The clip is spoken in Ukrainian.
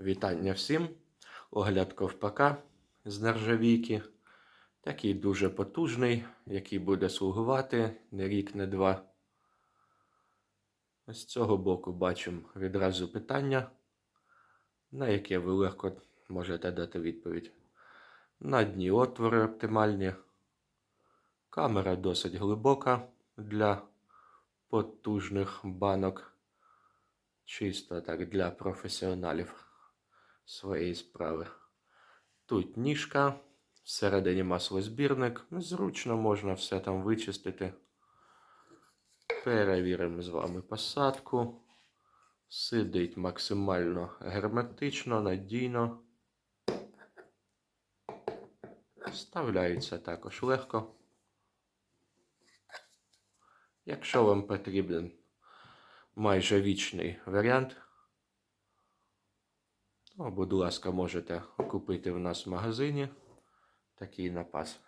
Вітання всім. Огляд ковпака з нержавійки. Такий дуже потужний, який буде слугувати не рік, не два. З цього боку бачимо відразу питання, на яке ви легко можете дати відповідь. На дні отвори оптимальні. Камера досить глибока для потужних банок. Чисто так для професіоналів своєї справи. Тут ніжка, всередині маслозбірник. Зручно можна все там вичистити. Перевіримо з вами посадку. Сидить максимально герметично, надійно. Вставляється також легко. Якщо вам потрібен майже вічний варіант, будь ласка, можете купити в нас в магазині такий напас.